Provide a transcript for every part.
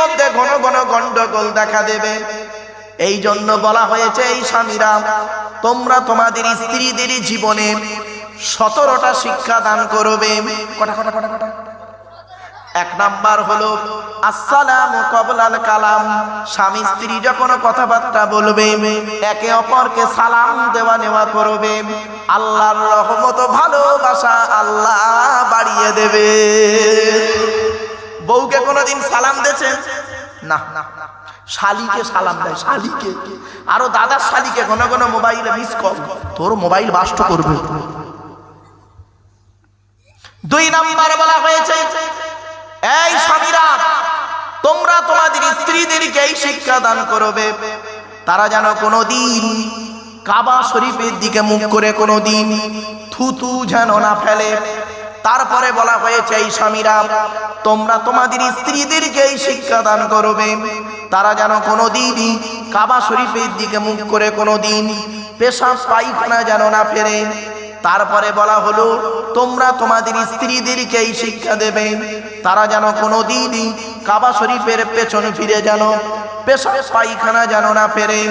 মধ্যে ঘন ঘন গন্ডগোল দেখা দেবে। এই জন্য বলা হয়েছে, এই স্বামীরা, তোমরা তোমাদের স্ত্রীদের জীবনে সতেরোটা শিক্ষা দান করবে। এক নাম্বার হলো, আসসালাম কবলাল কালাম। স্বামী স্ত্রী যখন কথাবার্তা বলবে, একে অপরকে সালাম দেওয়া নেওয়া করবে। আল্লাহর রহমত ভালোবাসা আল্লাহ বাড়িয়ে দেবে। বউকে কোনোদিন সালাম দিয়েছেন না। শালিকে সালাম দেয়। শালিকে? আরও দাদার শালিকে ঘন ঘন মোবাইলে মিস কল তোর মোবাইল বাস্ট করবে। দুই নাম্বার বলা হয়েছে, এই স্বামীরা, তোমরা তোমাদের স্ত্রীদেরকে এই শিক্ষা দান করবে। তারা যেন কোনোদিন কাবা শরীফের দিকে মুখ করে কোনোদিন থুতু যেন না ফেলে। তারপরে বলা হয়েছে, এই স্বামীরা, তোমরা তোমাদের স্ত্রীদেরকে এই শিক্ষা দান করবে। তারা যেন কোনোদিনই কাবা শরীফের দিকে মুখ করে কোনো কোনোদিন পেশা পায়খানা যেন না ফেরে। তারপরে বলা হলো, তোমরা তোমাদের স্ত্রীদেরকে এই শিক্ষা দেবে। তারা যেন কোনোদিনই কাবা শরীফের পেছন ফিরে যেন পেশা পায়খানা যেন না ফেরে।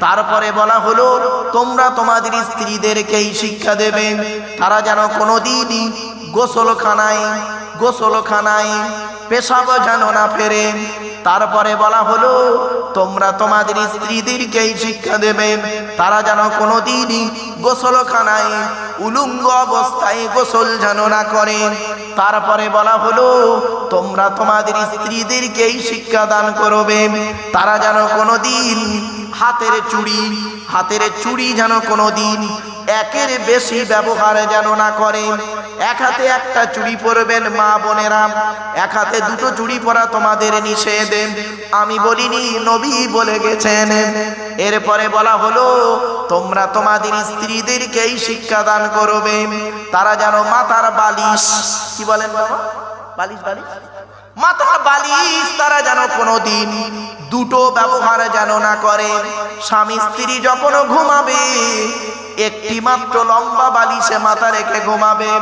তারপরে বলা হলো, তোমরা তোমাদের স্ত্রীদেরকে এই শিক্ষা দেবে। তারা যেন কোনোদিনই গোসলখানায় গোসলখানায়, পেশাব যেন না ফেরে। তারপরে বলা হলো, তোমরা তোমাদের স্ত্রীদেরকেই শিক্ষা দেবে। তারা যেন কোনোদিনই গোসলখানায়, উলুঙ্গ অবস্থায় গোসল যেন না করে। তারপরে বলা হলো, তোমরা তোমাদের স্ত্রীদেরকেই শিক্ষা দান করবে। তারা যেন কোনোদিন হাতের চুড়ি হাতের চুড়ি যেন কোনোদিন একের বেশি ব্যবহার যেন না করে। এক হাতে একটা চুড়ি পরবেন মা বোনেরা, এক হাতে দুটো চুড়ি পরা তোমাদের নিষেধ। আমি বলিনি, নবী বলে গেছেন। এরপরে বলা হলো, তোমরা তোমাদের স্ত্রীদেরকেই শিক্ষা দান করবে। তারা যেন মাথার বালিশ, কি বলেন বাবা? বালিশ বালিশ? মাথার বালিশ তারা যেন কোনোদিন দুটো ব্যবহার যেন না করে। স্বামী স্ত্রী যখন ঘুমাবে একটি মাত্র লম্বা বালিশে মাথা রেখে ঘুমাবে।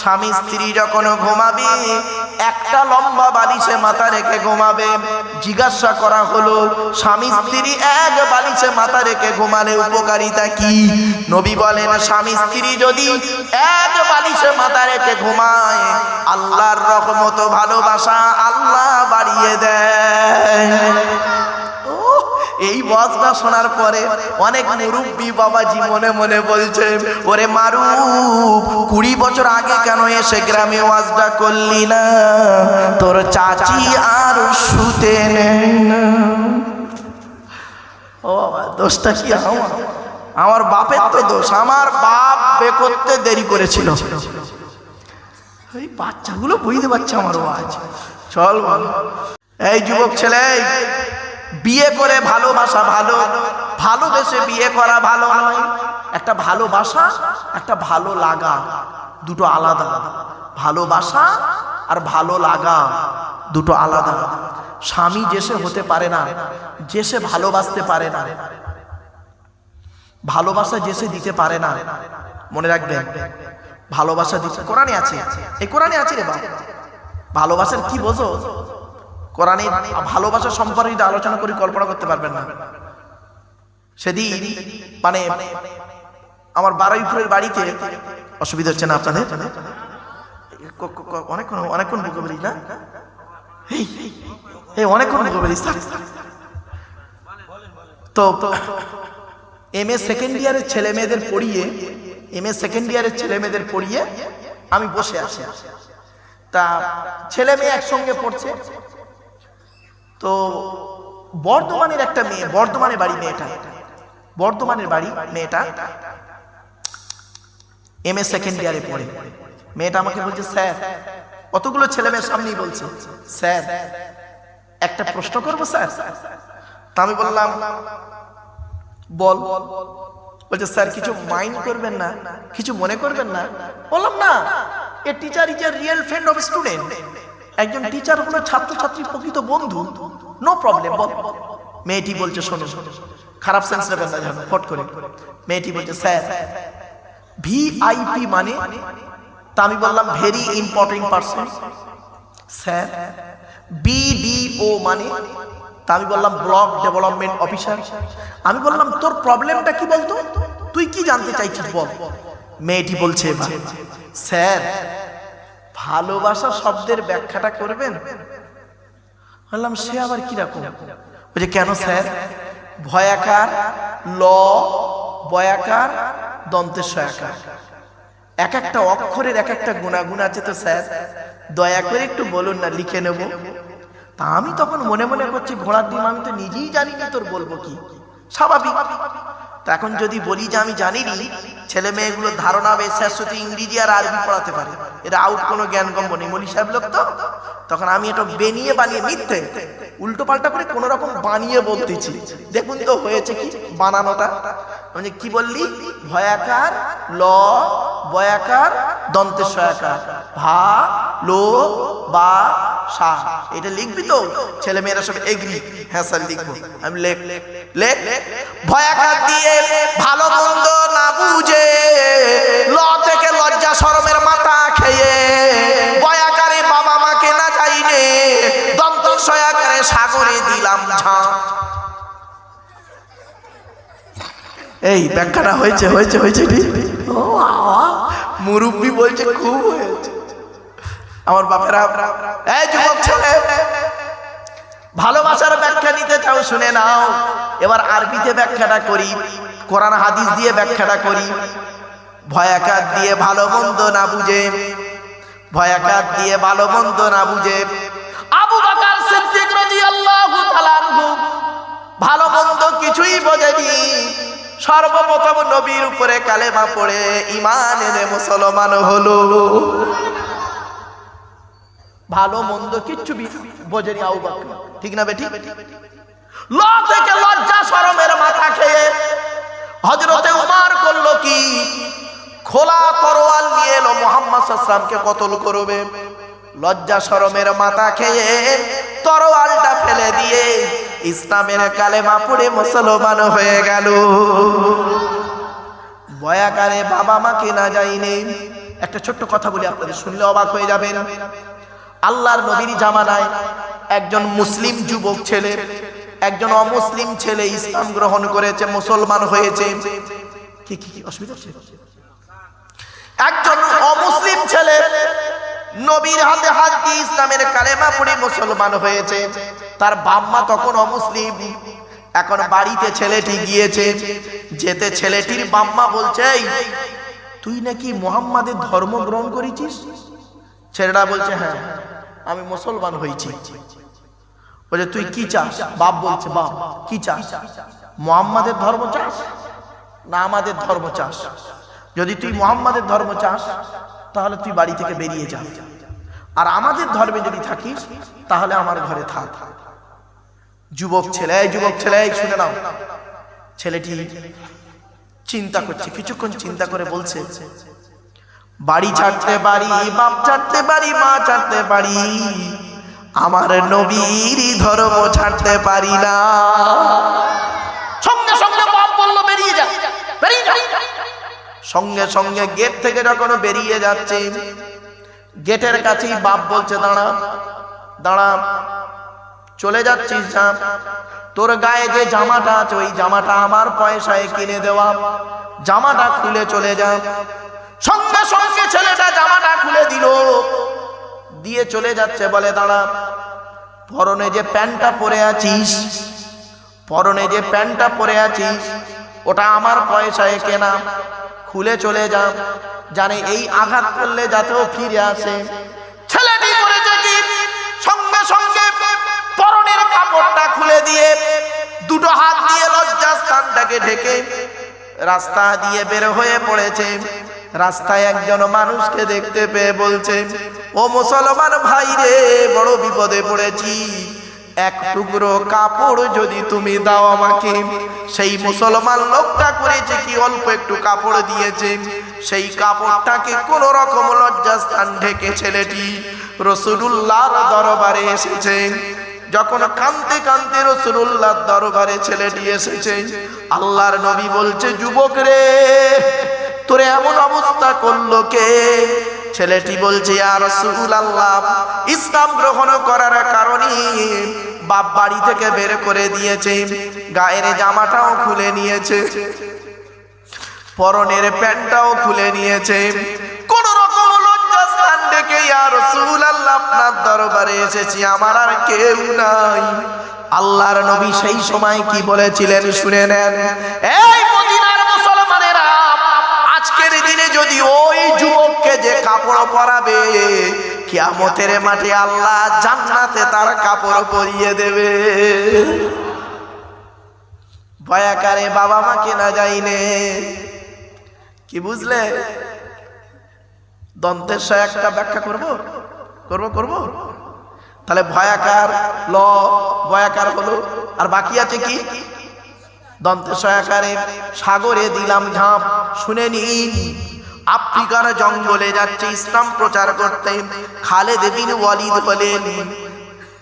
স্বামী স্ত্রী যখন ঘুমাবে, একটা লম্বা বালিশে মাথা রেখে ঘুমাবে। জিজ্ঞাসা করা হলো, স্বামী স্ত্রী এক বালিশে মাথা রেখে ঘুমালে উপকারিতা কি? নবী বলেন, স্বামী স্ত্রী যদি এক বালিশে মাথা রেখে ঘুমায়, আল্লাহর রহমত ভালোবাসা আল্লাহ বাড়িয়ে দেয়। এই ওয়াজটা শোনার পরে অনেক মুরব্বী বাবাজি মনে মনে বলছে, ওরে মারু কুড়ি বছর আগে কেন এসে গ্রামে ওয়াজটা করলি না? তোর চাচি আর শুতে ও দোষটা কি আমার? আমার বাপের তো দোষ, আমার বাপ বে করতে দেরি করেছিল। এই বাচ্চাগুলো বুঝতে পারছে আমার আওয়াজ চল বল। এই যুবক ছেলে বিয়ে করে ভালোবাসা ভালো, ভালোবেসে বিয়ে করা ভালো নয়। একটা ভালোবাসা, একটা ভালো লাগা, দুটো আলাদা। ভালোবাসা আর ভালো লাগা, দুটো আলাদা। স্বামী যেসে হতে পারে না, যেসে ভালোবাসতে পারে না, ভালোবাসা যেসে দিতে পারে না, মনে রাখবেন, ভালোবাসা দিতে কোরআনে আছে। এই কোরআনে আছে রে বাবা ভালোবাসার কি বোঝো? কোরআনে ভালোবাসা সম্পর্কে যদি আলোচনা করি, কল্পনা করতে পারবেন না। সেদিন মানে আমার বারুইপুরের বাড়িতে, অসুবিধা হচ্ছে না আপনাদের? অনেকক্ষণ অনেকক্ষণ বলি তো এম সেকেন্ড ইয়ারের ছেলে মেয়েদের পড়িয়ে এম সেকেন্ড ইয়ারের পড়িয়ে আমি বসে আছি। তা, ছেলে মেয়ে একসঙ্গে পড়ছে। তো বর্ধমানের একটা মেয়ে, বর্ধমানের বাড়ি মেয়েটা। বর্ধমানের বাড়ি মেয়েটা এম এ সেকেন্ড ইয়ারে পড়ে। মেয়েটা আমাকে বলছে, স্যার, কতগুলো ছেলে মেয়ের সামনেই বলছে, স্যার, একটা প্রশ্ন করব, স্যার? তা আমি বললাম, বল। বলছে, স্যার, কিছু মাইন্ড করবেন না, কিছু মনে করবেন না? বললাম, না, a teacher is a real friend of student একজন টিচার হলো ছাত্রছাত্রীর প্রকৃত বন্ধু নো প্রবলেম বল। মেয়েটি বলছে, শোনো, খারাপ সেন্স নেবেন না যেন ফট করে। মেয়েটি বলছে, স্যার ভিআইপি মানে তা আমি বললাম very important person sir BDO মানে তা আমি বললাম ব্লক ডেভেলপমেন্ট অফিসার আমি বললাম, তোর প্রবলেমটা কি বলতো? তুই কি জানতে চাইছিস, বল? মেয়েটি বলছে, স্যার ভালোবাসা শব্দের ব্যাখ্যাটা করবেন? বললাম, সে আবার কীরকম? বলছে, কেন স্যার? ভয়াকার ল বয়াকার দন্তের সয়াকার এক একটা অক্ষরের এক একটা গুণাগুণ আছে তো স্যার। দয়া করে একটু বলুন না, লিখে নেব। তা আমি তখন মনে মনে করছি, ঘোড়ার ডিম আমি তো নিজেই জানি না তোর বলব কি। স্বাভাবিক। তা এখন যদি বলি যে আমি জানি নি ছেলে মেয়েগুলো ধারণা হবে শুধু ইংরেজি আর আরবি পড়াতে পারে। এটা আউট কোনো জ্ঞান কম্ব নেই। মলি সাহেব লোক তো? তখন আমি এটা বেনিয়ে বানিয়ে মিথ্যে। উল্টো পাল্টা করে কোন রকম বানিয়ে বলতেছি। দেখুন তো হয়েছে কি? বানানোটা। মানে কি বললি? ভয়াকার, ল, বয়াকার দন্তের সয়াকার ভা, লো, বা, সা। এটা লিখবি তো? ছেলে মেয়েরা সব এগ্রি। হ্যাঁ স্যার, লিখব। আমি লেখ। লেখ। ভয়াকার দিয়ে ভালো মন্দ এই, ব্যাখ্যাটা হয়েছে হয়েছে হয়েছে ঠিক ও মুরব্বি বলছে, খুব হয়েছে। আমার বাপেরা, এই যুবক ছেলে, ভালোবাসার ব্যাখ্যা নিতে চাও, শুনে নাও। এবার আরবিতে ব্যাখ্যাটা করি, কোরআন, হাদিস দিয়ে ব্যাখ্যাটা করি। ভয়াকার দিয়ে ভালো মন্দ না বুঝে। ভয়াকার দিয়ে ভালো মন্দ না বুঝে। আবু বাকার সিদ্দিক রাদিয়াল্লাহু তাআলা ভালো মন্দ কিছুই বোঝেনি। সর্বপ্রথম নবীর উপরে কালেমা পড়ে ইমান এনে মুসলমান হলো। ভালো, মন্দ কিচ্ছু বোঝেনি বকর। ঠিক না বেটি ল থেকে লজ্জা, শরমের মাথা খেয়ে হজরতে উমার করল কি? খোলা তরোয়াল নিয়ে এলো, মোহাম্মদ সাল্লামকে কতল করবে? লজ্জা শরমের মাথা খেয়ে তরোয়ালটা ফেলে দিয়ে ইসলামের কালেমা পড়ে মুসলমান হয়ে গেল। বয়াকারে বাবা মাকে না যাইনি একটা ছোট্ট কথা বলি, আপনাদের শুনলে অবাক হয়ে যাবেন। আল্লাহর নবীর জামানায় একজন মুসলিম যুবক ছেলে, একজন অমুসলিম ছেলে ইসলাম গ্রহণ করেছে, মুসলমান হয়েছে। কি কি অসুবিধা একজন অমুসলিম ছেলে নবীর হাতে হাত দিয়ে ইসলামের কালেমা পড়ে মুসলমান হয়েছে। তার বাম্মা তখন অমুসলিম। এখন বাড়িতে ছেলেটি গিয়েছে। যেতে ছেলেটির বাম্মা বলছে তুই নাকি মোহাম্মদের ধর্ম গ্রহণ করেছিস? ছেলেটা বলছে হ্যাঁ আমি মুসলমান হয়েছি। বলে তুই কি চাস? বাপ বলছে, বাপ, কি চাস? মোহাম্মদের ধর্ম চাস না আমাদের ধর্ম চাস? যদি তুই মোহাম্মদের ধর্ম চাস তাহলে তুই বাড়ি থেকে বেরিয়ে যা। আর আমাদের ধর্মে যদি থাকিস, তাহলে আমার ঘরে থাক। যুবক ছেলে যুবক ছেলে শুনে নাও। ছেলেটি চিন্তা করছে, কিছুক্ষণ চিন্তা করে বলছে, বাড়ি ছাড়তে পারি, বাপ ছাড়তে পারি, মা ছাড়তে পারি, আমার নবীর ধর্ম ছাড়তে পারি না সঙ্গে সঙ্গে বাপ বলল বেরিয়ে যা বেরিয়ে যা সঙ্গে সঙ্গে গেট থেকে যখন বেরিয়ে যাচ্ছে, গেটের কাছেই বাপ বলছে, দাঁড়া দাঁড়া, চলে যাচ্ছিস যা। তোর গায়ে যে জামাটা আছে, ওই জামাটা আমার পয়সায় কিনে দেওয়া। জামাটা খুলে চলে যা। সঙ্গে সঙ্গে ছেলেটা জামাটা খুলে দিল। দিয়ে চলে যাচ্ছে, বলে, দাঁড়া, পরনে যে প্যান্টটা পরে আছিস, পরনে যে প্যান্টটা পরে আছিস, ওটা আমার পয়সায় কেনা। খুলে চলে যা জানে এই আঘাত করলে যাতেও ফিরে আসে। ছেলেটি করেছে কি? সঙ্গে সঙ্গে পরনের কাপড়টা খুলে দিয়ে দুটো হাত দিয়ে লজ্জা স্থানটাকে ঢেকে রাস্তা দিয়ে বের হয়ে পড়েছে। রাস্তায় একজন মানুষকে দেখতে পেয়ে বলছে, ও মুসলমান ভাই রে, বড় বিপদে পড়েছি এক টুকরো কাপড় যদি তুমি দাও আমাকে। সেই মুসলমান লোকটা করেছে কি, অল্প একটু কাপড় দিয়েছে। সেই কাপড়টাকে কোন রকম লজ্জাস্থান ঢেকে ছেলেটি রসুল্লাহর দরবারে এসেছে। যখন কানতে কানতে রসুল্লাহর দরবারে ছেলেটি এসেছে, আল্লাহর নবী বলছে, যুবক রে, তোরে এমন অবস্থা করল কে? ছেলেটি বলছে আর আল্লাহ ইসলাম গ্রহণ করার কারণে বাপ বাড়ি থেকে বের করে দিয়েছে, গায়ের জামাটাও খুলে নিয়েছে, পরনের প্যান্টটাও খুলে নিয়েছে। কোন রকম লজ্জাস্থান ডেকে আর আল্লাহ আপনার দরবারে এসেছি, আমার আর কেউ নাই। আল্লাহর নবী সেই সময় কি বলেছিলেন, শুনে নেন। এই যদি ওই যুবককে যে কাপড় পরাবে, কিয়ামতের মাঠে আল্লাহ জান্নাতে তার কাপড় পরিয়ে দেবে। ভয়াকারে বাবা মাকে না। যাইনে কি বুঝলে? দন্তের সহ একটা ব্যাখ্যা করব? করব করব? তাহলে ভয়াকার ল ভয়াকার হলো। আর বাকি আছে কি? দন্তের সয়াকারে সাগরে দিলাম ঝাঁপ, শুনে নিন। আফ্রিকার জঙ্গলে যাচ্ছে, ইসলাম প্রচার করতে। খালেদ বিন ওয়ালিদ বলেন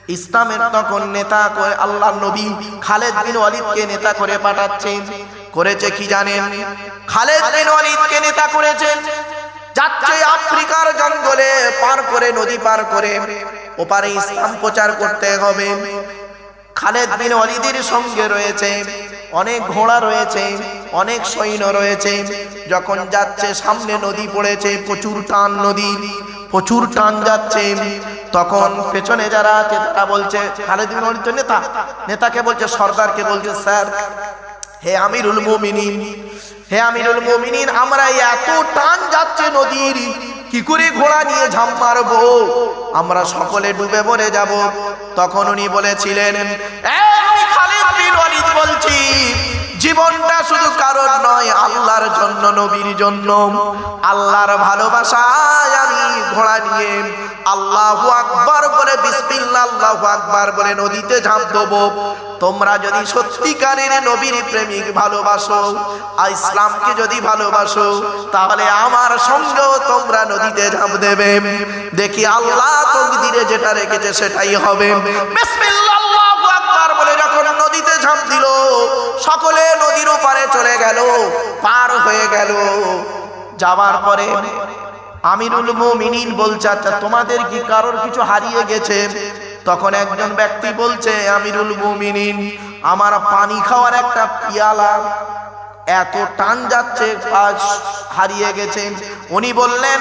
ইসলামের তখন নেতা করে আল্লাহ নবী খালেদ বিন ওয়ালিদকে নেতা করে পাঠাচ্ছেন। করেছে কি জানেন? খালেদ বিন ওয়ালিদকে নেতা করেছেন। যাচ্ছে আফ্রিকার জঙ্গলে, পার করে, নদী পার করে। ওপারে ইসলাম প্রচার করতে হবে। খালেদ বিন অলিদের সঙ্গে রয়েছে, অনেক ঘোড়া রয়েছে, অনেক সৈন্য রয়েছে। যখন যাচ্ছে, সামনে নদী পড়েছে, প্রচুর টান নদী, প্রচুর টান যাচ্ছে। তখন পেছনে যারা আছে, তারা বলছে, খালেদ বিন তো নেতা। নেতাকে বলছে, সর্দারকে বলছে, স্যার, হে আমিরুল মুমিনিন, হে আমিরুল মুমিনিন, আমরা এত টান যাচ্ছে নদীর কি করে ঘোড়া নিয়ে ঝাঁপ মারবো? আমরা সকলে ডুবে মরে যাব। তখন উনি বলেছিলেন, "এই আমি খালিদ বিন ওয়ালিদ বলছি, জীবনটা শুধু কারণ নয়, আল্লাহর জন্য, নবীর জন্য। আল্লাহর ভালোবাসায় আমি ঘোড়া নিয়ে আল্লাহু আকবার বলে বিসমিল্লাহ, আল্লাহু আকবার বলে নদীতে ঝাঁপ দেবো। তোমরা যদি সত্যিকারের নবীর প্রেমিক ভালোবাসো, আর ইসলামকে যদি ভালোবাসো, তাহলে আমার সঙ্গেও তোমরা নদীতে ঝাঁপ দেবে। দেখি আল্লাহ তকদিরে যেটা রেখেছে সেটাই হবে। সকলে নদীর ওপারে চলে গেল, পার হয়ে গেল। যাওয়ার পরে আমিরুল মুমিনিন বলছে আচ্ছা তোমাদের কি কারোর কিছু হারিয়ে গেছে? তখন একজন ব্যক্তি বলছে, আমিরুল মুমিনিন, আমার পানি খাওয়ার একটা পিয়ালা এত টান যাচ্ছে হারিয়ে গেছে। উনি বললেন,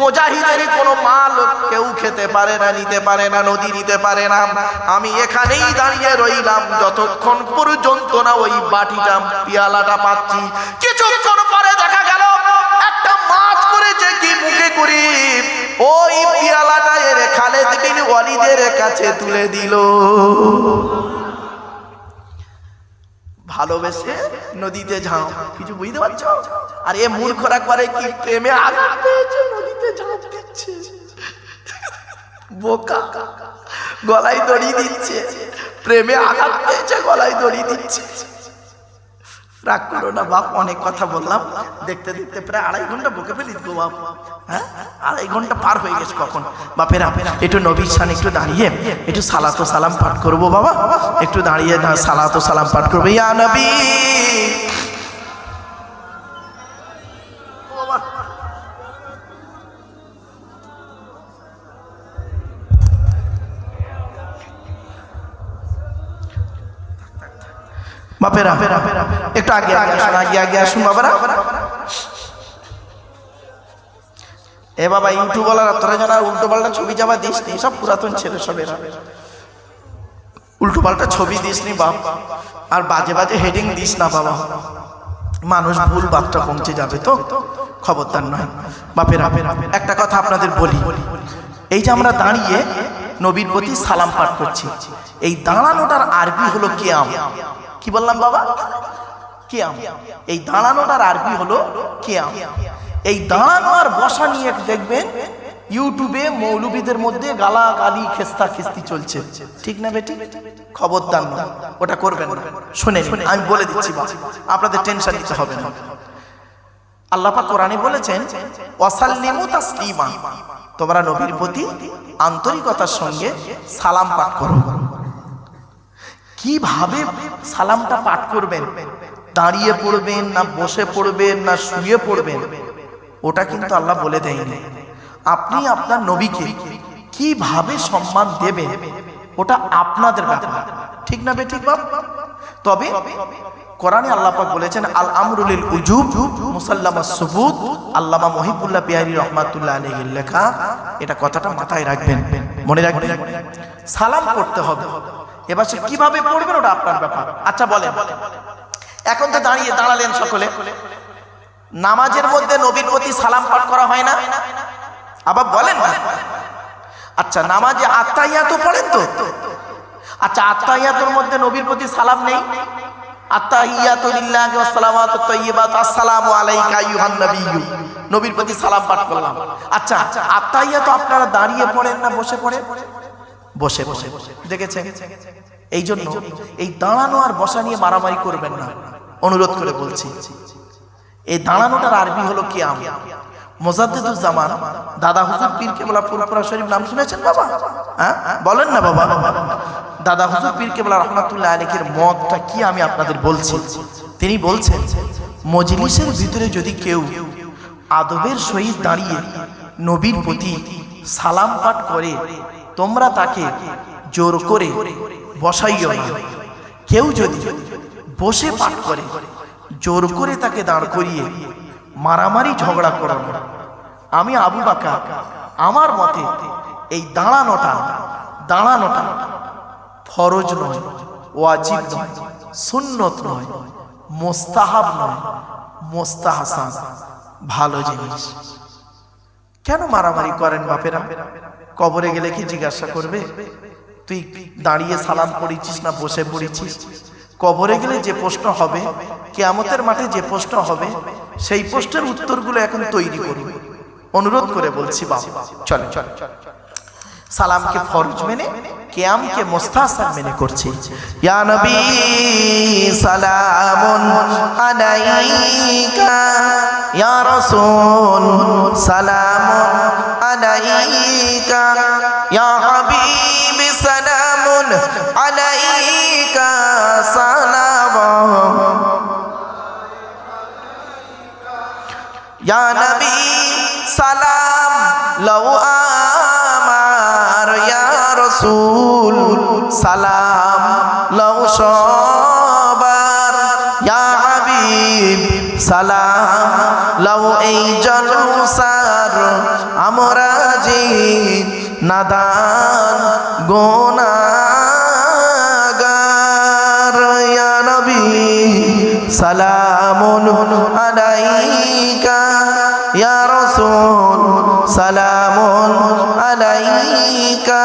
মোজাহিদের কোনো মাল কেউ খেতে পারে না, নিতে পারে না, নদী নিতে পারে না। আমি এখানেই দাঁড়িয়ে রইলাম, যতক্ষণ পর্যন্ত না ওই বাটিটা, পিয়ালাটা পাচ্ছি। কিছুক্ষণ পরে দেখা ওই পিয়ালাটা খালেদ বিন ওয়ালিদের কাছে তুলে দিল। ভালোবেসে নদীতে ঝাঁপ কিছু বুঝতে পারছ? আর এ মূর্খরা করে কি প্রেমে আঘাত পেয়েছে? নদীতে ঝাঁপ দিচ্ছে। বোকা। গলায় দড়ি দিচ্ছে। প্রেমে আঘাত পেয়েছে, গলায় দড়ি দিচ্ছে। রাগ করো না বাপ, অনেক কথা বললাম। দেখতে দেখতে প্রায় আড়াই ঘণ্টা বুকে ফেলি গো বাপ। হ্যাঁ? আড়াই ঘণ্টা পার হয়ে গেছে কখন? বাপেরা, একটু নবীর সান একটু দাঁড়িয়ে, একটু সালাতো সালাম পাঠ করব বাবা। একটু দাঁড়িয়ে সালাতো সালাম পাঠ করব। ইয়া নবী! বাপেরা, একটু আগে আগে আসুন, আগে আগে আসুন বাবারা। এ বাবা ইউটিউবওয়ালারা তোরা যারা উল্টো পাল্টা ছবি যাবা দিস নি সব পুরাতন ছেলে সব এরা উল্টো পাল্টা ছবি দিস নি বাপ, আর বাজে বাজে হেডিং দিস না বাবা। মানুষ ভুল বার্তা পৌঁছে যাবে তো, খবরদার নয়। বাপেরা, একটা কথা আপনাদের বলি। এই যে আমরা দাঁড়িয়ে নবীর প্রতি সালাম পাঠ করছি, এই দাঁড়ানোটার আরবি হলো কিয়াম। কি বললাম বাবা? কিয়াম। এই দাঁড়ানোটার আরবি হলো কিয়াম। এই দাঁড়ানো আর বসা নিয়ে দেখবেন ইউটিউবে মৌলবীদের মধ্যে গালা গালি খেস্তা খিস্তি চলছে। ঠিক না বেটি? খবরদার না ওটা করবেন না। শুনে আমি বলে দিচ্ছি আপনাদের টেনশন নিতে হবে না। আল্লাহ পাক কোরআনে বলেছেন, ওয়াসাল্লিমু তাসলিমা। তোমরা নবীর প্রতি আন্তরিকতার সঙ্গে সালাম পাঠ করো। কীভাবে সালামটা পাঠ করবেন? দাঁড়িয়ে পড়বেন না বসে পড়বেন না শুয়ে পড়বেন? ওটা কিন্তু আল্লাহ বলে দেয়নি। আপনি আপনার নবীকে কীভাবে সম্মান দেবেন? ওটা আপনাদের ব্যাপার। ঠিক না বে ঠিক বাপ? তবে কোরআনে আল্লাহ বলেছেন, আল আমরুলিল উজুব মুসাল্লামা সুবুত। আল্লামা মহিবুল্লাহ বিহারি রহমাতুল্লাহ আলাইহির লেখা, এটা কথাটা মাথায় রাখবেন। মনে রাখবেন, সালাম করতে হবে। এবার সে কীভাবে পড়বেন ওটা আপনার ব্যাপার। আচ্ছা বলেন। এখন তো দাঁড়িয়ে দাঁড়ালেন সকলে। নামাজের মধ্যে নবীর প্রতি সালাম পাঠ করা হয় না? আবার বলেন না। আচ্ছা নামাজে আত্মাইয়া তো পড়েন তো? আচ্ছা আত্মাইয়াতোর মধ্যে নবীর প্রতি সালাম নেই? নবীর প্রতি সালাম পাঠ করলাম। আচ্ছা আত্তাহিয়াতু আপনারা দাঁড়িয়ে পড়েন না, বসে পড়েন? বসে বসে। দেখেছেন এই জন্য এই দাঁড়ানো আর বসা নিয়ে মারামারি করবেন না। অনুরোধ করে বলছি। এই দাঁড়ানোটার আরবি হলো কিয়াম। মোজাদ্দেদুজ্জামান দাদা হুজুর পীর কেবলা ফুরপুরা শরীফ, নাম শুনেছেন বাবা? হ্যাঁ? বলেন না বাবা। দাদা হুজুর পীর কেবলা রহমাতুল্লাহ আলিকের মতটা কি আমি আপনাদের বলছি? তিনি বলছেন, মজলিসের ভিতরে যদি কেউ আদবের সহিত দাঁড়িয়ে নবীর প্রতি সালাম পাঠ করে তোমরা তাকে জোর করে বসাইও না। কেউ যদি বসে পাঠ করে, জোর করে তাকে দাঁড় করিয়ে মারামারি ঝগড়া করানো আমি আবু বাকা আমার মতে এই দাঁড়ানোটা দাঁড়ানোটা ফরজ নয়, ওয়াজিব নয়, সুন্নত নয়, মোস্তাহাব নয়, মোস্তাহাসান। ভালো জিনিস। কেন মারামারি করেন বাপেরা? কবরে গেলে কি জিজ্ঞাসা করবে? তুই দাঁড়িয়ে সালাম পড়েছিস না বসে পড়েছিস কবরে গেলে যে প্রশ্ন হবে, কেয়ামতের মাঠে যে প্রশ্ন হবে, সেই প্রশ্নের উত্তরগুলো এখন তৈরি করি অনুরোধ করে বলছি বাবা, চলে চলে সালামকে ফরজ মেনে, কেয়ামকে মোস্তাসান মেনে করছি। ইয়া সালামুন আলাইকা। ইয়া হাবিব সালামুন আলাইকা। সালাম। ইয়া নবী, সালাম। লও আমার ইয়া রাসূল। সালাম। লও সবার। ইয়া হাবিব, সালাম। লও এই জলসার আমরা যে নাদান গোনাগার নবী, সালামুন আলাইকা, ইয়া রাসূল, সালামুন আলাইকা,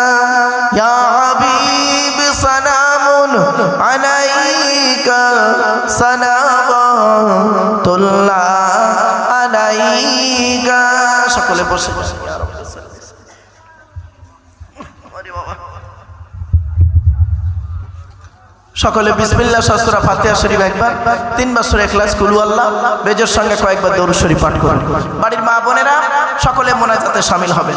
ইয়া হাবিব, সালামুন আলাইকা সালামাতুল্লাহ সকলে বসে। সকলে বিসমিল্লা শাস্ত্রা ফাতেহা শরীফ একবার, তিনবার সুরে এখলাস কুলু আল্লাহ, বেজর সঙ্গে কয়েকবার দৌড় শরীফ পাঠ করুন। বাড়ির মা বোনেরা, সকলে মনে মোনাজাতে সামিল হবে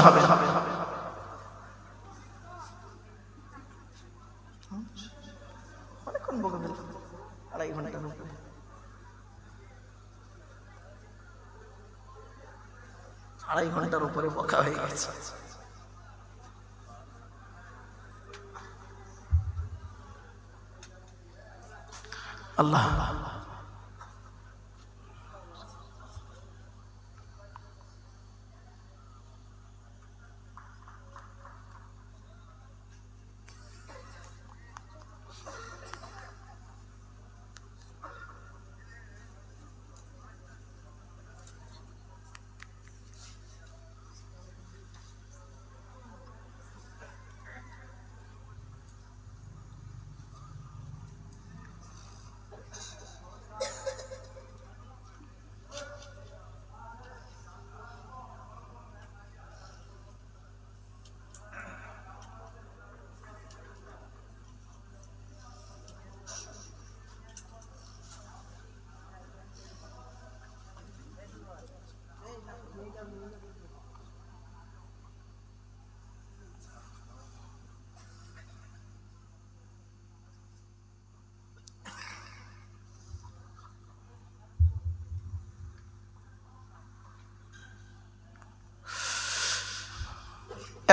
আড়াই ঘণ্টার উপরে বকা হয়ে গেছে। আল্লাহ।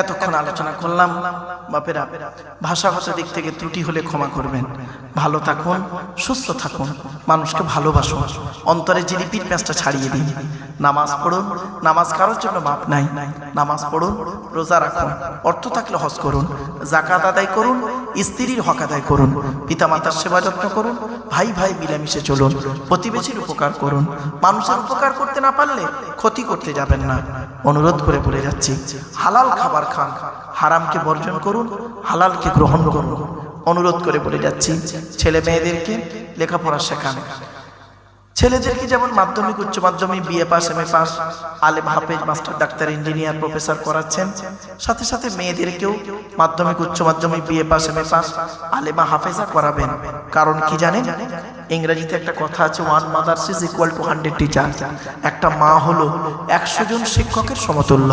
এতক্ষণ আলোচনা করলাম। বাপেরা, ভাষাগত দিক থেকে ত্রুটি হলে ক্ষমা করবেন। ভালো থাকুন, সুস্থ থাকুন, মানুষকে ভালোবাসুন। অন্তরে জিলিপির প্যাঁচটা ছাড়িয়ে দিন। নামাজ পড়ুন, নামাজ কারোর জন্য মাপ নাই। নামাজ পড়ুন, রোজা রাখুন, অর্থ থাকলে হজ করুন জাকাত আদায় করুন, স্ত্রীর হক আদায় করুন, পিতামাতার সেবা যত্ন করুন, ভাই ভাই মিলেমিশে চলুন, প্রতিবেশীর উপকার করুন। মানুষের উপকার করতে না পারলে ক্ষতি করতে যাবেন না। অনুরোধ করে বলে যাচ্ছি, হালাল খাবার খান, হারামকে বর্জন করুন, হালালকে গ্রহণ করুন। অনুরোধ করে বলে যাচ্ছি, ছেলে মেয়েদেরকে লেখাপড়া শেখান। ছেলেদেরকে যেমন মাধ্যমিক, উচ্চ মাধ্যমিক BA pass M A pass আলেম হাফেজ, মাস্টার, ডাক্তার, ইঞ্জিনিয়ার, প্রফেসর করাচ্ছেন। সাথে সাথে মেয়েদেরকেও মাধ্যমিক, উচ্চ মাধ্যমিক BA pass M A pass আলেমা হাফেজা করাবেন। কারণ কি জানেন? ইংরেজিতে একটা কথা আছে one mothers is equal to hundred teacher একটা মা হলো একশো জন শিক্ষকের সমতুল্য।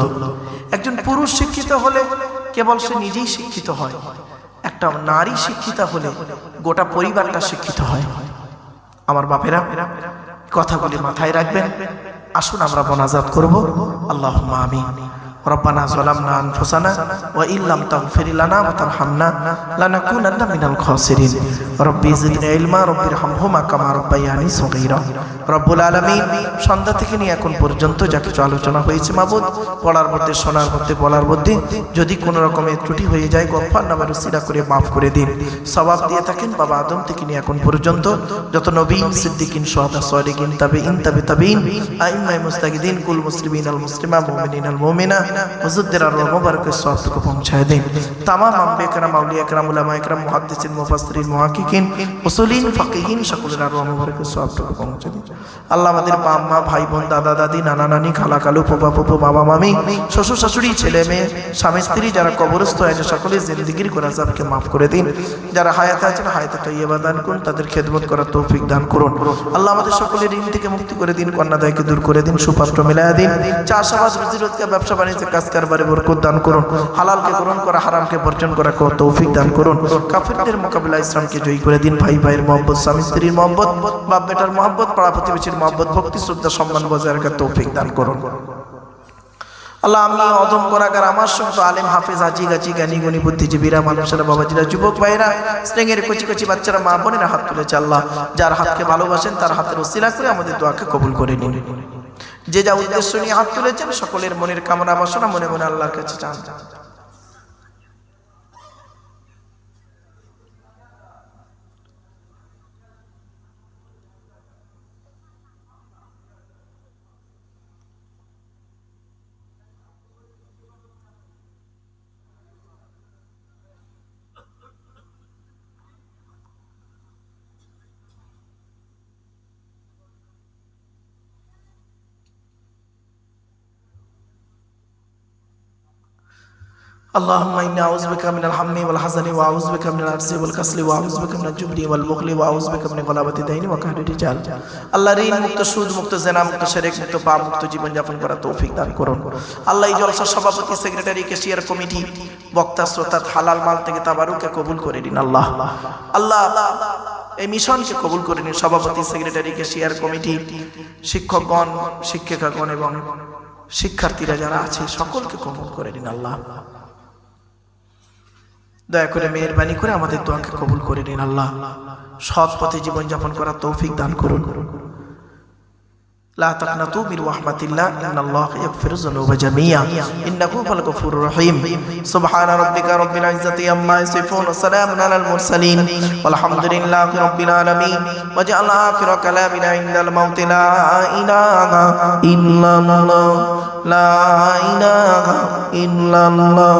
একজন পুরুষ শিক্ষিত হলে কেবল সে নিজেই শিক্ষিত হয়, একটা নারী শিক্ষিত হলে গোটা পরিবারটা শিক্ষিত হয়। আমার বাপেরা কথাগুলি মাথায় রাখবেন। আসুন আমরা মোনাজাত করব। আল্লাহ আমি রব্বানা জালামনা আনফুসানা ওয়া ইল্লাম তাগফির লানা ওয়া তারহামনা লানাকুনান্না মিনাল খাসিরিন। রব্বি জিদনি ইলমা রব্বি রহমহুমা কামা রব্বায়ানি সগীরা। রব্বুল আলামিন সন্ধ্যা থেকে নিয়ে এখন পর্যন্ত যা কিছু আলোচনা হয়েছে মাবুদ, পড়ার মধ্যে, শোনার মধ্যে, বলার মধ্যে, যদি কোনো রকমের ত্রুটি হয়ে যায়, গফফার নামের সিরা করে মাফ করে দিন। সবাব দিয়ে থাকেন বাবা আদম থেকে নিয়ে এখন পর্যন্ত। যত নবীন সিদ্দিকিন, সোহাদা সরিগিন তাবে ইন তাবে তাবিন আইম্মাই মুস্তাকিদিন কুল মুসলিমিন আল মুসলিমা, মুমিনিন আল মুমিনা হুজুরদের আর মোবারক সবটুকু পৌঁছায় দিন। তামাম আম্বে একরাম আউলিয়া একরাম উলামা একরাম মুহাদ্দিসিন, মুফাসসিরিন, মুহাক্কিকিন, উসুলিন, ফাকিহিন সকলের আর মোবারক সবটুকু পৌঁছে দিন। আল্লাহ আমাদের বাপ, মা, ভাই, বোন, দাদা, দাদি, নানা, নানি, খালা, কালু পোপা পোপো মামা মামি, শ্বশুর, শাশুড়ি, ছেলে, মেয়ে, স্বামী, স্ত্রী যারা কবরস্থ আছে সকলের জিন্দগির করে আজাবকে মাফ করে দিন। যারা হায়াতে আছেন, হায়াতে তৈয়বা দান করুন, তাদের খেদমত করার তৌফিক দান করুন। আল্লাহ আমাদের সকলের ঋণ থেকে মুক্তি করে দিন, কন্যাদায়কে দূর করে দিন, সুপাত্র মিলাইয়া দিন। চাষাবাদ রুজি রোজগার ব্যবসা বাণিজ্য কাজ কারবারে বরকত দান করুন, হালালকে গ্রহণ করা, হারামকে বর্জন করা তৌফিক দান করুন। কাফিরদের মোকাবিলা ইসলামকে জয়ী করে দিন, ভাই, ভাইয়ের মহব্বত, স্বামী, স্ত্রীর মহব্বত, বাপ, বেটার মহব্বত, পাড়া প্রতিবেশীর মহব্বত, ভক্তি, শ্রদ্ধা, সম্মান বজায় রাখার তৌফিক দান করুন। আল্লাহ, আমি অদম করাকার আমার সঙ্গে আলেম, হাফেজ, হাজি গাছি জ্ঞানী, গুণী, বুদ্ধিজীবীরা, মানুষেরা, বাবাজিরা, যুবক ভাইরা স্নেহের কচি কচি বাচ্চারা, মা বোনেরা হাত তুলেছে আল্লাহ। যার হাতকে ভালোবাসেন, তার হাতের ওসিলা করে আমাদের দোয়াকে কবুল করে নিন। যে যা উদ্দেশ্য নিয়ে হাত তুলেছেন, সকলের মনের কামনা বাসনা মনে মনে আল্লাহর কাছে চান। اللهم إني أعوذ بك من الهم والحزن وأعوذ بك من العجز والكسل وأعوذ بك من الجبن والبخل وأعوذ بك من غلبة الدين وقهر الرجال আল্লাহ ঋণ মুক্ত সুদ মুক্ত জেনা মুক্ত শেরেক মুক্ত পাপ মুক্ত জীবন যাপন করার তৌফিক দান করুন আল্লাহ এই জলসার সভাপতি সেক্রেটারি কেশিয়ার কমিটি বক্তা শ্রোতা হালাল মাল থেকে তাবারুকে কবুল করে নিন আল্লাহ আল্লাহ এই মিশনকে কবুল করে নিন সভাপতি সেক্রেটারি কেশিয়ার কমিটি শিক্ষকগণ শিক্ষিকাগণ এবং শিক্ষার্থীরা যারা আছে সকলকে কবুল করে নিন আল্লাহ দয়া করে মেহরবানি করে আমাদের দোয়াকে কবুল করে নিন আল্লাহ সৎ পথে জীবন যাপন করার তৌফিক দান করুন لا تقنطوا من رحمة الله إن الله يغفر الذنوب جميعا إنه هو الغفور الرحيم سبحان ربك رب العزة عما يصفون وسلام على المرسلين والحمد لله رب العالمين وجعل آخر كلامنا عند الموت لا إله إلا الله لا إله إلا الله